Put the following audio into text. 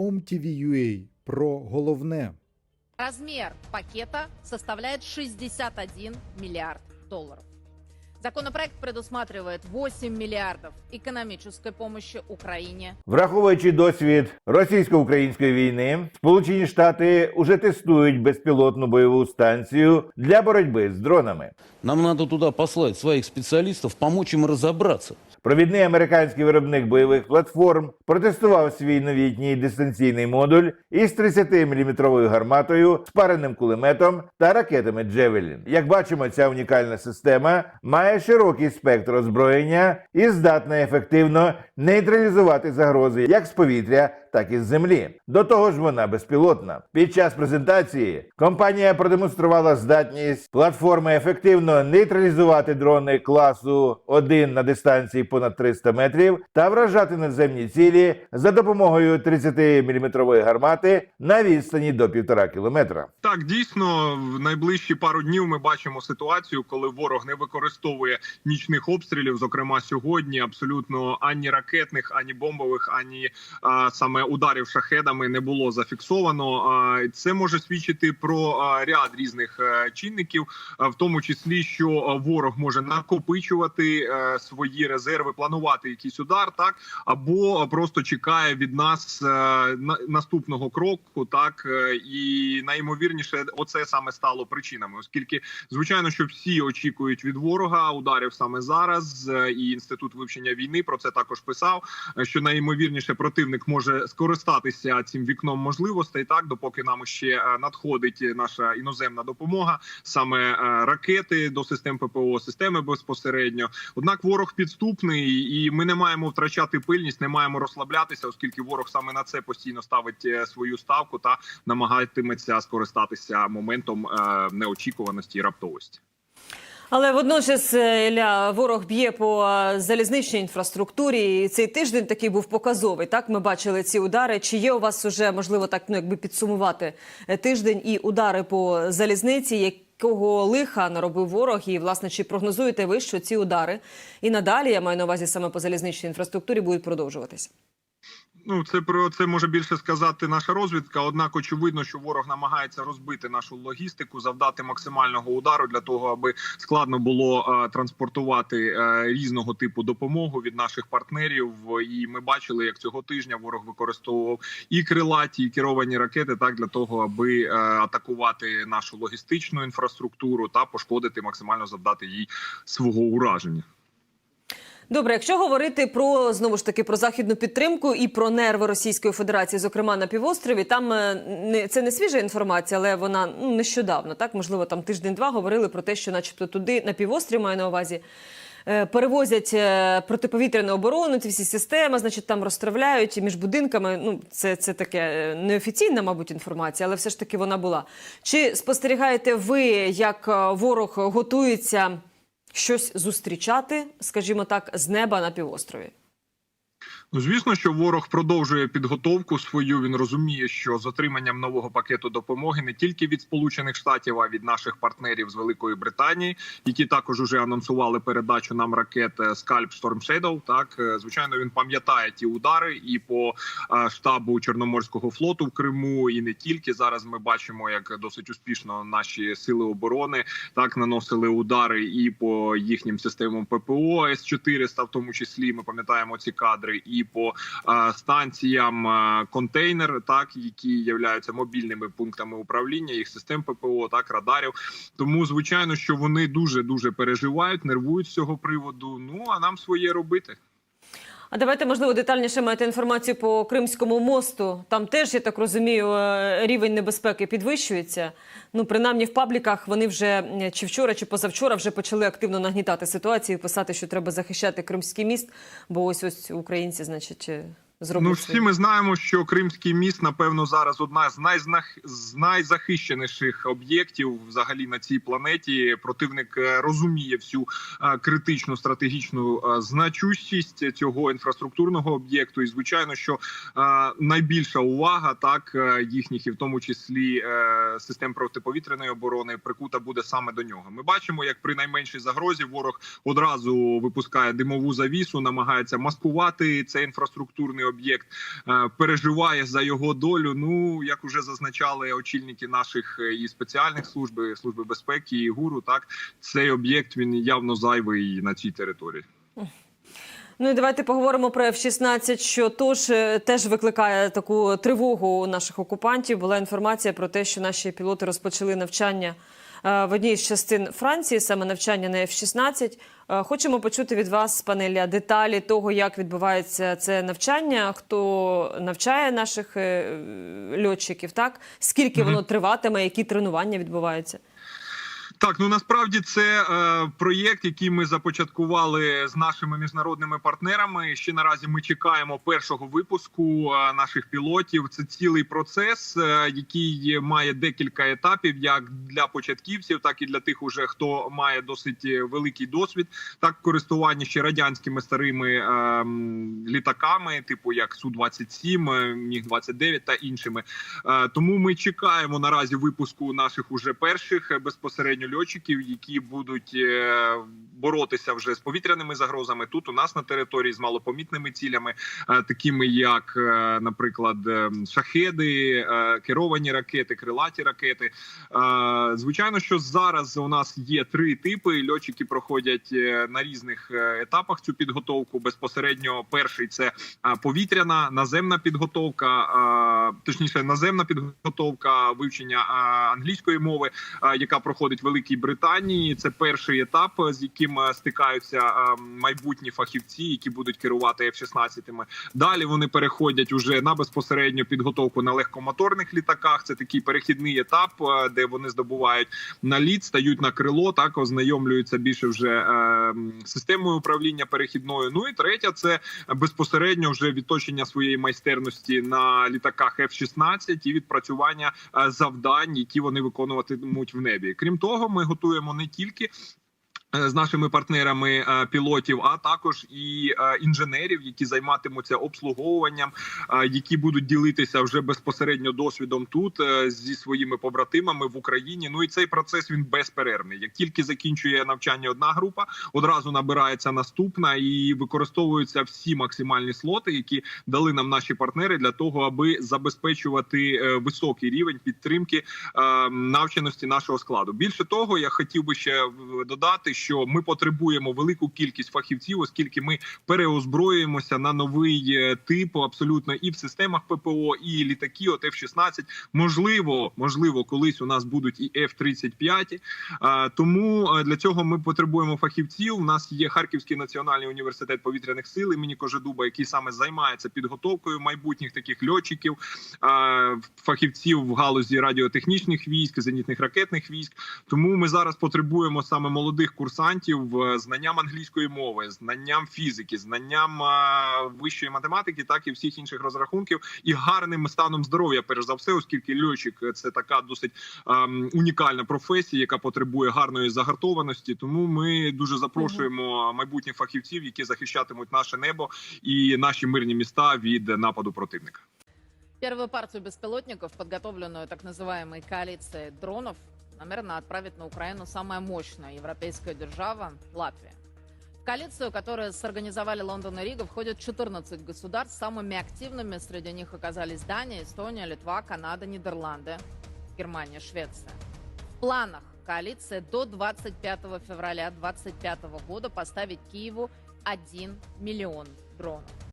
OMTV.ua про головне. Размер пакета составляет 61 миллиард долларов. Законопроект предусматривает 8 миллиардов экономической помощи Украине, Враховуючи досвід російсько-української війни, Сполучені Штати уже тестують безпілотну бойову станцію для боротьби з дронами. Нам надо туда послать своих специалистов, помочь им разобраться. Провідний американський виробник бойових платформ протестував свій новітній дистанційний модуль із 30-мм гарматою, спареним кулеметом та ракетами Джевелін. Як бачимо, ця унікальна система має широкий спектр озброєння і здатна ефективно нейтралізувати загрози як з повітря, так і з землі. До того ж, вона безпілотна. Під час презентації компанія продемонструвала здатність платформи ефективно нейтралізувати дрони класу 1 на дистанції понад 300 метрів та вражати надземні цілі за допомогою 30-мм гармати на відстані до 1,5 кілометра. Так, дійсно, в найближчі пару днів ми бачимо ситуацію, коли ворог не використовує нічних обстрілів. Зокрема, сьогодні абсолютно ані ракетних, ані бомбових, ані а, саме ударів шахедами не було зафіксовано. Це може свідчити про ряд різних е, чинників, в тому числі, що ворог може накопичувати е, свої резерви, планувати якийсь удар, так або просто чекає від нас е, на- наступного кроку, так і найімовірніше, оце саме стало причинами, оскільки звичайно, що всі очікують від ворога ударів саме зараз. І інститут вивчення війни про це також писав. Що найімовірніше противник може скористатися цим вікном можливостей, так допоки нам ще е, надходить наша іноземна допомога, саме е, ракети до систем ППО, системи безпосередньо. Однак ворог підступний, і ми не маємо втрачати пильність, не маємо розслаблятися, оскільки ворог саме на це постійно ставить е, свою ставку та намагатиметься скористатися моментом неочікуваності і раптовості. Але водночас е, Ілля, ворог б'є по е, залізничній інфраструктурі. І цей тиждень такий був показовий. Так ми бачили ці удари. Чи є у вас уже можливо так ну якби підсумувати е, тиждень і удари по залізниці? Якого лиха наробив ворог, і власне чи прогнозуєте ви, що ці удари і надалі я маю на увазі саме по залізничній інфраструктурі будуть продовжуватися? Ну, це про це може більше сказати наша розвідка. Однак, очевидно, що ворог намагається розбити нашу логістику, завдати максимального удару для того, аби складно було е, транспортувати е, різного типу допомогу від наших партнерів. І ми бачили, як цього тижня ворог використовував і крилаті, і керовані ракети, так для того, аби е, атакувати нашу логістичну інфраструктуру та пошкодити максимально завдати їй свого ураження. Добре, якщо говорити про знову ж таки про західну підтримку і про нерви Російської Федерації, зокрема на півострові, там е, не це не свіжа інформація, але вона ну, нещодавно, так можливо, там тиждень-два говорили про те, що, начебто, туди на півострів маю на увазі. е, Перевозять е, протиповітряну оборону, ці всі системи, значить, там розтравляють між будинками. Ну, це, це таке неофіційна, мабуть, інформація, але все ж таки вона була. Чи спостерігаєте ви, як ворог готується щось зустрічати, скажімо так, з неба на півострові? Ну, звісно, що ворог продовжує підготовку свою. Він розуміє, що з отриманням нового пакету допомоги не тільки від Сполучених Штатів, а від наших партнерів з Великої Британії, які також уже анонсували передачу нам ракет е, Scalp Storm Shadow. Так е, звичайно, він пам'ятає ті удари і по е, штабу Чорноморського флоту в Криму, і не тільки зараз. Ми бачимо, як досить успішно наші сили оборони так наносили удари і по їхнім системам ППО С 400 в тому числі ми пам'ятаємо ці кадри, і по е, станціям контейнер, так які являються мобільними пунктами управління їх систем ППО, так радарів. Тому звичайно, що вони дуже дуже переживають, нервують з цього приводу. Ну а нам своє робити. А давайте, можливо, детальніше маєте інформацію по Кримському мосту. Там теж, я так розумію, е, рівень небезпеки підвищується. Ну, принаймні в пабліках вони вже е, чи вчора, чи позавчора вже почали активно нагнітати ситуацію, писати, що треба захищати Кримський міст, бо ось ось українці, значить, е. Ну, всі ми знаємо, що Кримський міст, напевно, зараз одна з найзнах... з найзахищеніших об'єктів взагалі на цій планеті. Противник е, розуміє всю е, критичну стратегічну е, значущість цього інфраструктурного об'єкту. І звичайно, що найбільша увага так їхніх, і в тому числі систем протиповітряної оборони, прикута буде саме до нього. Ми бачимо, як при найменшій загрозі ворог одразу випускає димову завісу, намагається маскувати цей інфраструктурний об'єкт е, переживає за його долю. Ну як вже зазначали очільники наших е, і спеціальних служб, і служби безпеки і гуру, так цей об'єкт він явно зайвий на цій території. Ну і давайте поговоримо про F-16, що тож е, теж викликає таку тривогу у наших окупантів. Була інформація про те, що наші пілоти розпочали навчання е, в одній з частин Франції, саме навчання на F-16. Е, Хочемо почути від вас, пане Ілля, деталі того, як відбувається це навчання, хто навчає наших льотчиків, так скільки воно триватиме, які тренування відбуваються. Так, ну насправді це е, проєкт, який ми започаткували з нашими міжнародними партнерами. Ще наразі ми чекаємо першого випуску е, наших пілотів. Це цілий процес, е, який має декілька етапів, як для початківців, так і для тих, уже хто має досить е, великий досвід, так користування ще радянськими старими е, літаками, типу як су 27 міг 29 та іншими. Е, Тому ми чекаємо наразі випуску наших уже перших е, безпосередньо льотчиків, які будуть е, боротися вже з повітряними загрозами тут у нас на території з малопомітними цілями, е, такими як, е, наприклад, шахеди, керовані ракети, крилаті ракети. Звичайно, що зараз у нас є три типи. Льотчики проходять на різних етапах цю підготовку. Безпосередньо перший це повітряна наземна підготовка, точніше, наземна підготовка вивчення англійської мови, яка проходить в Великій Британії. Це перший етап, з яким е, стикаються е, майбутні фахівці, які будуть керувати F-16. Далі вони переходять уже на безпосередню підготовку на легкомоторних літаках. Це такий перехідний етап, е, де вони здобувають наліт, стають на крило, так ознайомлюються більше вже е, системою управління перехідною. Ну і третя це безпосередньо вже відточення своєї майстерності на літаках F-16 і відпрацювання е, завдань, які вони виконуватимуть в небі. Крім того, ми готуємо не тільки. Е, З нашими партнерами е, пілотів, а також і е, інженерів, які займатимуться обслуговуванням, які будуть ділитися вже безпосередньо досвідом тут зі своїми побратимами в Україні. Ну і цей процес він безперервний. Як тільки закінчує навчання одна група, одразу набирається наступна і використовуються всі максимальні слоти, які дали нам наші партнери для того, аби забезпечувати високий рівень підтримки е, навченості нашого складу. Більше того, я хотів би ще додати, що ми потребуємо велику кількість фахівців, оскільки ми переозброюємося на новий е, тип абсолютно і в системах ППО, і літаки. От F-16. Можливо, можливо, колись у нас будуть і F-35. Е, Тому е, для цього ми потребуємо фахівців. У нас є Харківський національний університет повітряних сил імені Кожедуба, який саме займається підготовкою майбутніх таких льотчиків, фахівців в галузі радіотехнічних військ, зенітних ракетних військ. Тому ми зараз потребуємо саме молодих курсантів е, знанням англійської мови, знанням фізики, знанням е, вищої математики, так і всіх інших розрахунків, і гарним станом здоров'я, перш за все, оскільки льотчик е, це така досить ем, унікальна професія, яка потребує гарної загартованості. Тому ми дуже запрошуємо майбутніх фахівців, які захищатимуть наше небо і наші мирні міста від нападу противника. Первую партию беспилотников, подготовленную так называемой коалицией дронов, намерена отправить на Украину самая мощная европейская держава – Латвия. В коалицию, которую сорганизовали Лондон и Рига, входят 14 государств. Самыми активными среди них оказались Дания, Эстония, Литва, Канада, Нидерланды, Германия, Швеция. В планах коалиции до 25 февраля 2025 года поставить Киеву 1 миллион дронов.